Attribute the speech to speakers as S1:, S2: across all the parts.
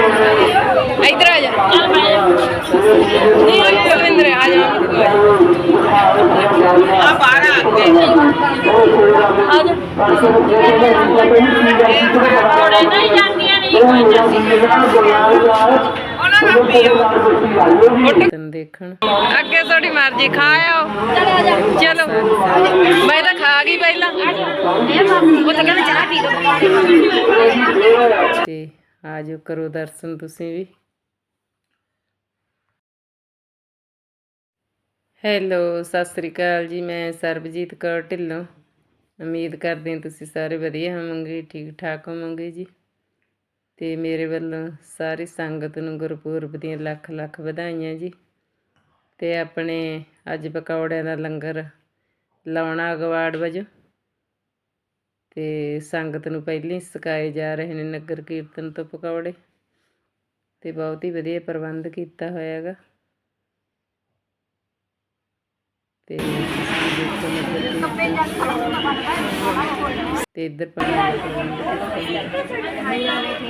S1: ਇੱਧਰ ਆ ਜਾ। ਨਹੀਂ, ਰਵਿੰਦਰ, ਆ ਜਾ।
S2: ਆ ਬਾਹਰ ਆ ਕੇ
S3: ਥੋੜੇ ਨਹੀਂ ਜਾਂਦੀਆਂ ਨਹੀਂ ਕੋਈ ਜਾਂਦੀ
S4: ਤੈਨੂੰ ਦੇਖਣ
S1: ਅੱਗੇ ਤੁਹਾਡੀ ਮਰਜ਼ੀ, ਖਾ ਆਓ। ਚਲੋ। ਮੈਂ ਤਾਂ ਖਾ ਗਈ ਪਹਿਲਾਂ। ਉਹ ਤਾਂ ਕਹਿੰਦਾ ਚਾਹ ਪੀ ਲਓ।
S4: ਆਜੋ ਕਰੋ ਦਰਸ਼ਨ ਤੁਸੀਂ ਵੀ। ਹੈਲੋ ਸਤਿ ਸ੍ਰੀ ਅਕਾਲ ਜੀ, ਮੈਂ ਸਰਬਜੀਤ ਕੌਰ ਢਿੱਲੋਂ। ਉਮੀਦ ਕਰਦੇ ਹਾਂ ਤੁਸੀਂ ਸਾਰੇ ਵਧੀਆ ਹੋਵੋਗੇ ਠੀਕ ਠਾਕ ਹੋਵੋਗੇ ਜੀ। ਤੇ ਮੇਰੇ ਵੱਲੋਂ ਸਾਰੀ ਸੰਗਤ ਨੂੰ ਗੁਰਪੁਰਬ ਦੀਆਂ ਲੱਖ ਲੱਖ ਵਧਾਈਆਂ ਜੀ। ਤੇ ਆਪਣੇ ਅੱਜ ਪਕੌੜਿਆਂ ਦਾ ਲੰਗਰ ਲਾਉਣਾ ਅਗਵਾੜ ਵਜੋਂ। ਤੇ ਸੰਗਤ ਨੂੰ ਪਹਿਲਾਂ ਹੀ ਸਿਖਾਏ ਜਾ ਰਹੇ ਨੇ ਨਗਰ ਕੀਰਤਨ ਤੋਂ ਪਕੌੜੇ ਤੇ ਬਹੁਤ ਹੀ ਵਧੀਆ ਪ੍ਰਬੰਧ ਕੀਤਾ ਹੋਇਆ ਹੈਗਾ ਤੇ। ਤੇ ਇੱਧਰ ਪਾਣੀ।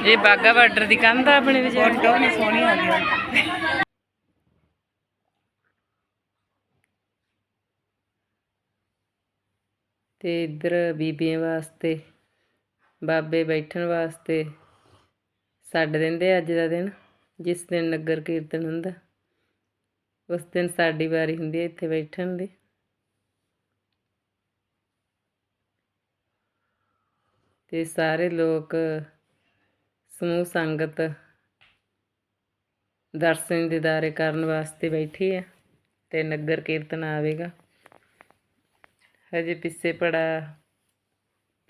S4: ਇਹ ਬਾਗਾ ਬਾਰਡਰ ਦੀ ਕੰਧ ਆ ਆਪਣੇ ਵਿਚਾਰ
S2: ਫੋਟੋ ਵੀ ਸੋਹਣੀ ਆ ਗਈ
S4: ਅਤੇ ਇੱਧਰ ਬੀਬੀਆਂ ਵਾਸਤੇ, ਬਾਬੇ ਬੈਠਣ ਵਾਸਤੇ ਛੱਡ ਦਿੰਦੇ ਅੱਜ ਦਾ ਦਿਨ, ਜਿਸ ਦਿਨ ਨਗਰ ਕੀਰਤਨ ਹੁੰਦਾ। ਉਸ ਦਿਨ ਸਾਡੀ ਵਾਰੀ ਹੁੰਦੀ ਹੈ ਇੱਥੇ ਬੈਠਣ ਦੀ। ਤੇ ਸਾਰੇ ਲੋਕ ਸਮੂਹ ਸੰਗਤ ਦਰਸ਼ਨ ਦੀਦਾਰੇ ਕਰਨ ਵਾਸਤੇ ਬੈਠੀ ਆ ਤੇ ਨਗਰ ਕੀਰਤਨ ਆਵੇਗਾ। ਹਜੇ ਪਿੱਛੇ ਪੜਾ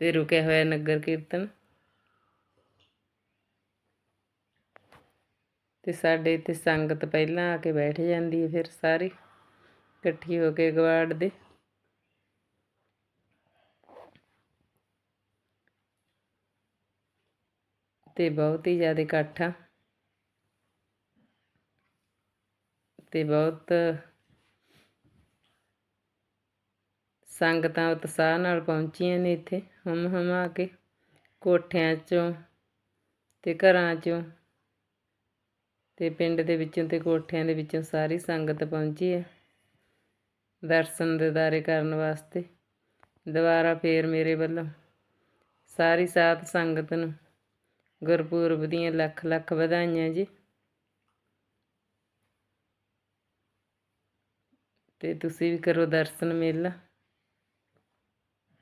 S4: ਤੇ ਰੁਕਿਆ ਹੋਇਆ ਨਗਰ ਕੀਰਤਨ। ਤੇ ਸਾਡੇ ਇੱਥੇ ਸੰਗਤ ਪਹਿਲਾਂ ਆ ਕੇ ਬੈਠ ਜਾਂਦੀ ਹੈ ਫਿਰ ਸਾਰੀ, ਇਕੱਠੀ ਹੋ ਕੇ ਗਵਾੜ ਦੇ। ਤੇ ਬਹੁਤ ਹੀ ਜ਼ਿਆਦਾ ਇਕੱਠ ਆ। ਤੇ ਬਹੁਤ ਸੰਗਤਾਂ ਉਤਸ਼ਾਹ ਨਾਲ ਪਹੁੰਚੀਆਂ ਨੇ ਇੱਥੇ, ਹਮ ਹਮਾ ਕੇ ਕੋਠਿਆਂ ਚੋਂ ਤੇ ਘਰਾਂ ਚੋਂ ਤੇ ਪਿੰਡ ਦੇ ਵਿੱਚੋਂ ਤੇ ਕੋਠਿਆਂ ਦੇ ਵਿੱਚੋਂ ਸਾਰੀ ਸੰਗਤ ਪਹੁੰਚੀ ਹੈ। ਦਰਸ਼ਨ ਦਿਦਾਰੇ ਕਰਨ ਵਾਸਤੇ ਦੁਬਾਰਾ ਫੇਰ ਮੇਰੇ ਵੱਲੋਂ ਸਾਰੀ ਸਾਧ ਸੰਗਤ ਨੂੰ ਗੁਰਪੁਰਬ ਦੀਆਂ ਲੱਖ ਲੱਖ ਵਧਾਈਆਂ ਜੀ। ਤੇ ਤੁਸੀਂ ਵੀ ਕਰੋ ਦਰਸ਼ਨ ਮੇਲਾ।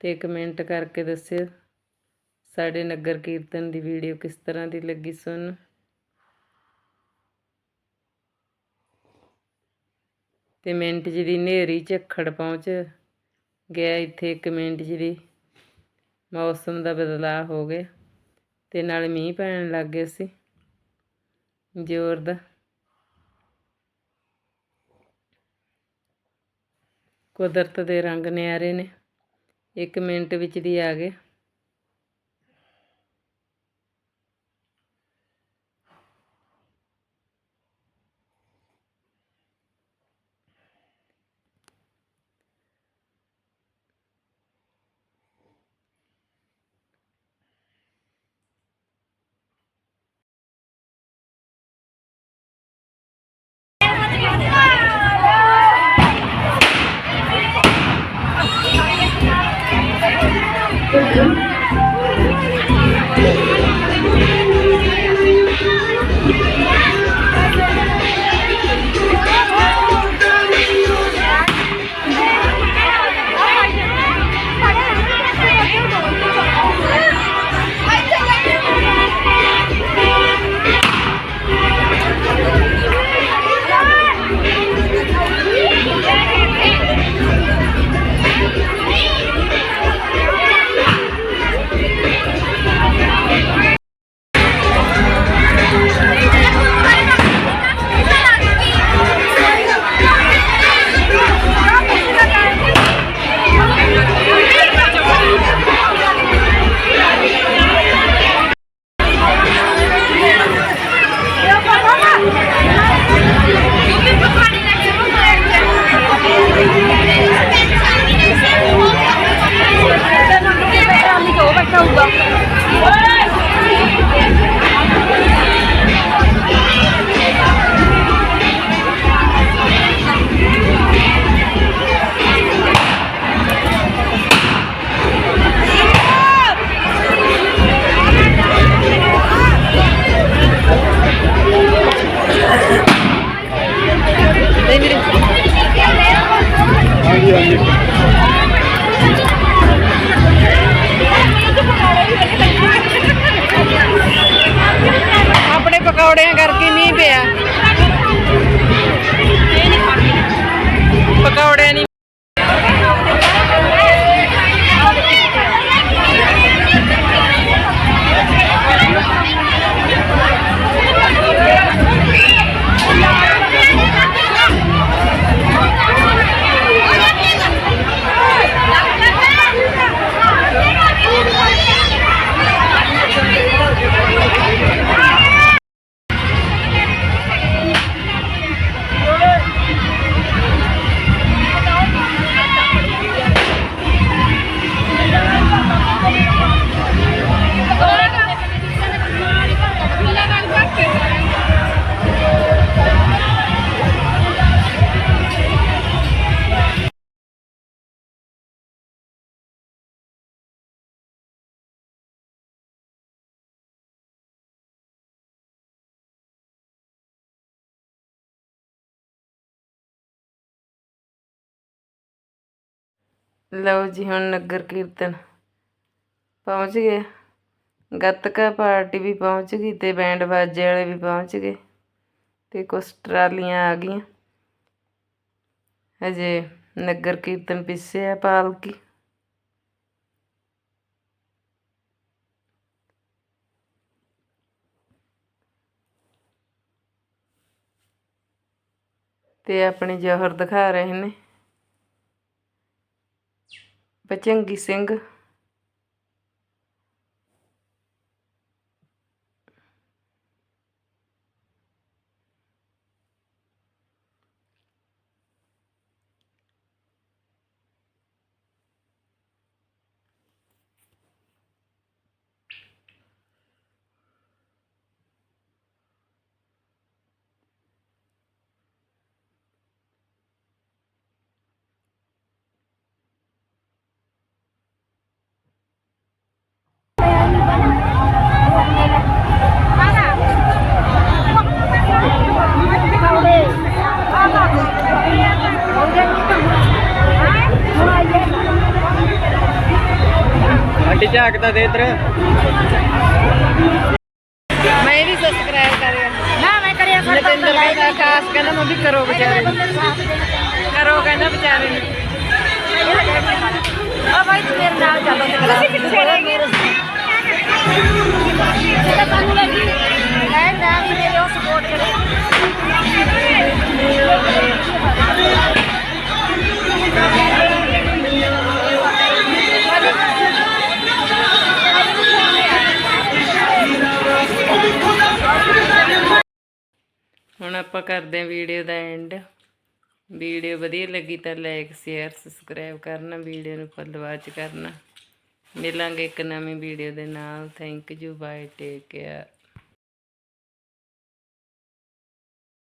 S4: ਤੇ ਕਮੈਂਟ ਕਰਕੇ ਦੱਸਿਓ, ਸਾਡੇ ਨਗਰ ਕੀਰਤਨ ਦੀ ਵੀਡੀਓ ਕਿਸ ਤਰ੍ਹਾਂ ਦੀ ਲੱਗੀ ਸੁਣ ਤੇ ਮਿੰਟ ਜੀ ਦੀ ਨੇਰੀ ਝੱਖੜ ਪਹੁੰਚ ਗਿਆ, ਇੱਥੇ ਇੱਕ ਮਿੰਟ ਜੀ ਦੀ ਮੌਸਮ ਦਾ ਬਦਲਾਅ ਹੋ ਗਿਆ ਤੇ ਨਾਲ ਮੀਂਹ ਪੈਣ ਲੱਗ ਗਿਆ ਸੀ। ਜ਼ੋਰ ਦਾ। ਕੁਦਰਤ ਦੇ ਰੰਗ ਨਿਆਰੇ ਨੇ। ਇੱਕ ਮਿੰਟ ਵਿੱਚ ਦੀ ਆ ਗਏ।
S3: Yeah.
S4: ਪਕੌੜਿਆਂ ਕਰਕੇ ਮੀਂਹ ਪਿਆ। ਪਕੌੜਿਆਂ ਨਹੀਂ ਲਓ ਜੀ ਹੁਣ ਨਗਰ ਕੀਰਤਨ। ਪਹੁੰਚ ਗਏ। ਗੱਤਕਾ ਪਾਰਟੀ ਵੀ ਪਹੁੰਚ ਗਈ ਤੇ ਬੈਂਡ ਬਾਜੇ ਵਾਲੇ ਵੀ ਪਹੁੰਚ ਗਏ ਤੇ ਕੁਛ ਟਰਾਲੀਆਂ ਆ ਗਈਆਂ। ਹਜੇ ਨਗਰ ਕੀਰਤਨ ਪਿੱਛੇ ਆ ਪਾਲਕੀ। ਤੇ ਆਪਣੇ ਜੋਹਰ ਦਿਖਾ ਰਹੇ ਨੇ। ਬਚੰਗੀ ਸਿੰਘ
S5: ਆਂਟੀ ਝਾਕਦਾ ਦੇ ਇਧਰ।
S4: ਮੈਂ ਵੀ ਸਬਸਕ੍ਰਾਈਬ ਕਰਿਆ
S3: ਨਾ ਮੈਂ ਕਰਿਆ
S4: ਨਤਿੰਦਰ ਕਹਿੰਦਾ ਖਾਸ ਕਹਿੰਦਾ ਮੈਂ ਵੀ ਕਰੋ ਵਿਚਾਰੇ। ਨੂੰ ਕਰੋ ਕਹਿੰਦਾ ਵਿਚਾਰੇ ਨੂੰ।
S3: ਆ ਬਾਈ ਤੂੰ ਮੇਰੇ ਨਾਲ ਚੱਲ। ਤੁਸੀਂ ਕਿੱਥੇ ਰਹਿ ਗਏ? ਤਾਂ ਤੁਹਾਨੂੰ ਲੱਗੀ
S6: ਹੁਣ ਆਪਾਂ ਕਰਦੇ ਹਾਂ ਵੀਡੀਓ ਦਾ ਐਂਡ ਵੀਡੀਓ ਵਧੀਆ ਲੱਗੀ ਤਾਂ ਲਾਈਕ ਸ਼ੇਅਰ ਸਬਸਕ੍ਰਾਈਬ ਕਰਨਾ, ਵੀਡੀਓ ਨੂੰ ਫੁੱਲ ਵਾਚ ਕਰਨਾ। ਮਿਲਾਂਗੇ ਇੱਕ ਨਵੀਂ ਵੀਡੀਓ ਦੇ ਨਾਲ। Thank you bye take care